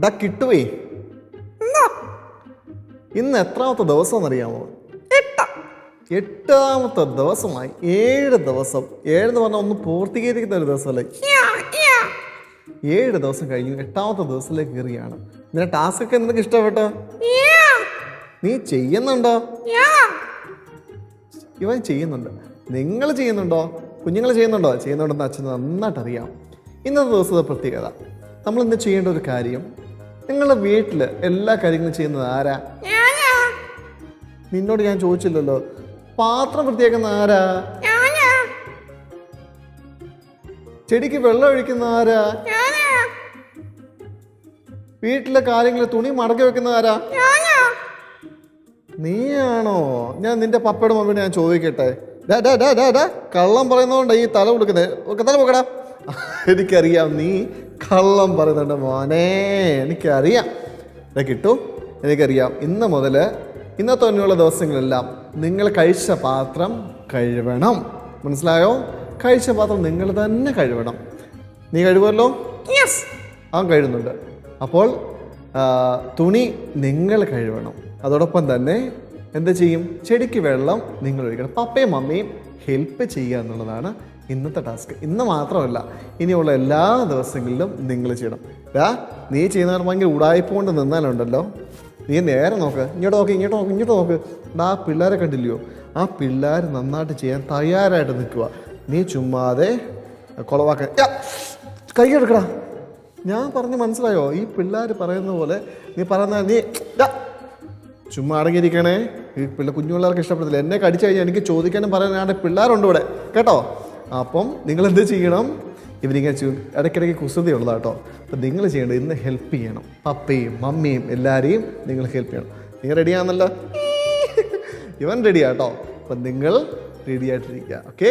എടാ കിട്ടുവേ. ഇന്ന് എത്രാമത്തെ ദിവസം എന്നറിയാമോ എട്ടാമത്തെ ദിവസമായി. ഏഴ് ദിവസം. ഏഴ് എന്ന് പറഞ്ഞാൽ ഒന്ന് പൂർത്തീകരിക്കുന്ന ഒരു ദിവസമല്ലേ? ഏഴ് ദിവസം കഴിഞ്ഞു എട്ടാമത്തെ ദിവസത്തിലേക്ക് കയറിയാണ് നിന്റെ ടാസ്ക് ഒക്കെ നിനക്ക് ഇഷ്ടപ്പെട്ടോ? നീ ചെയ്യുന്നുണ്ടോ? ഇവൻ ചെയ്യുന്നുണ്ട്. നിങ്ങൾ ചെയ്യുന്നുണ്ടോ? കുഞ്ഞുങ്ങൾ ചെയ്യുന്നുണ്ടോ? ചെയ്യുന്നുണ്ടെന്ന് അച്ഛൻ നന്നായിട്ട് അറിയാം ഇന്നത്തെ ദിവസത്തെ പ്രത്യേകത. നമ്മൾ ഇന്ന് ചെയ്യേണ്ട ഒരു കാര്യം നിങ്ങളുടെ വീട്ടിൽ എല്ലാ കാര്യങ്ങളും ചെയ്യുന്നത് ആരാ? നിന്നോട് ഞാൻ ചോദിച്ചില്ലല്ലോ. പാത്രം വൃത്തിയാക്കുന്ന ആരാ? ചെടിക്ക് വെള്ളം ഒഴിക്കുന്ന ആരാ? വീട്ടിലെ കാര്യങ്ങൾ തുണി മടക്കി വെക്കുന്ന ആരാ? നീയാണോ? ഞാൻ നിന്റെ പപ്പയുടെ മമ്മിയോട് ഞാൻ ചോദിക്കട്ടെ. ഡാ, ഡാ, ഡാ, ഡാ, കള്ളം പറയുന്നതുകൊണ്ട് ഈ തല കൊടുക്കുന്നത് ഒക്കെ തല പോക്കടാ. എനിക്കറിയാം നീ കള്ളം പറയുന്നുണ്ട് മോനെ എനിക്കറിയാം. ഇതാ കിട്ടൂ എനിക്കറിയാം. ഇന്ന് മുതൽ ഇന്നത്തെ തന്നെയുള്ള ദിവസങ്ങളെല്ലാം നിങ്ങൾ കഴിച്ച പാത്രം കഴുകണം. മനസ്സിലായോ? കഴിച്ച പാത്രം നിങ്ങൾ തന്നെ കഴുകണം. നീ കഴുകുമല്ലോ? അവൻ കഴുകുന്നുണ്ട്. അപ്പോൾ തുണി നിങ്ങൾ കഴുകണം. അതോടൊപ്പം തന്നെ എന്ത് ചെയ്യും? ചെടിക്ക് വെള്ളം നിങ്ങൾ ഒഴിക്കണം. പപ്പയും മമ്മിയും ഹെൽപ്പ് ചെയ്യുക എന്നുള്ളതാണ് ഇന്നത്തെ ടാസ്ക്. ഇന്ന് മാത്രമല്ല ഇനിയുള്ള എല്ലാ ദിവസങ്ങളിലും നിങ്ങൾ ചെയ്യണം. ഡാ നീ ചെയ്യുന്നവർ ഭയങ്കര ഉടായ്പ കൊണ്ട് നിന്നാലുണ്ടല്ലോ. നീ നേരെ നോക്ക്. ഇങ്ങോട്ട് നോക്ക് ഇങ്ങോട്ട് നോക്ക് ഇങ്ങോട്ട് നോക്ക്. ആ പിള്ളേരെ കണ്ടില്ലയോ? ആ പിള്ളേർ നന്നായിട്ട് ചെയ്യാൻ തയ്യാറായിട്ട് നിൽക്കുക നീ ചുമ്മാതെ കുളവാക്കാൻ യാ, കൈ എടുക്കടാ. ഞാൻ പറഞ്ഞ് മനസ്സിലായോ? ഈ പിള്ളേർ പറയുന്ന പോലെ നീ പറയുന്ന നീ ചുമ്മാ അടങ്ങിയിരിക്കണേ. ഈ പിള്ളേർ കുഞ്ഞു പിള്ളേർക്ക് ഇഷ്ടപ്പെടത്തില്ല എന്നെ കടിച്ചു കഴിഞ്ഞാൽ എനിക്ക് ചോദിക്കാനും പറയാനാണ് പിള്ളേരുണ്ട് ഇവിടെ. കേട്ടോ? അപ്പം നിങ്ങൾ എന്ത് ചെയ്യണം? ഇവരിങ്ങനെ ചു ഇടയ്ക്കിടയ്ക്ക് കുസൃതി ഉള്ളതാ കേട്ടോ അപ്പം നിങ്ങൾ ചെയ്യേണ്ടത് ഇന്ന് ഹെൽപ്പ് ചെയ്യണം. പപ്പയും മമ്മിയും എല്ലാവരെയും നിങ്ങൾ ഹെൽപ്പ് ചെയ്യണം. നീ ആണെന്നല്ലോ ഇവൻ റെഡിയാട്ടോ അപ്പം നിങ്ങൾ റെഡി ആയിട്ടിരിക്കുക ഓക്കെ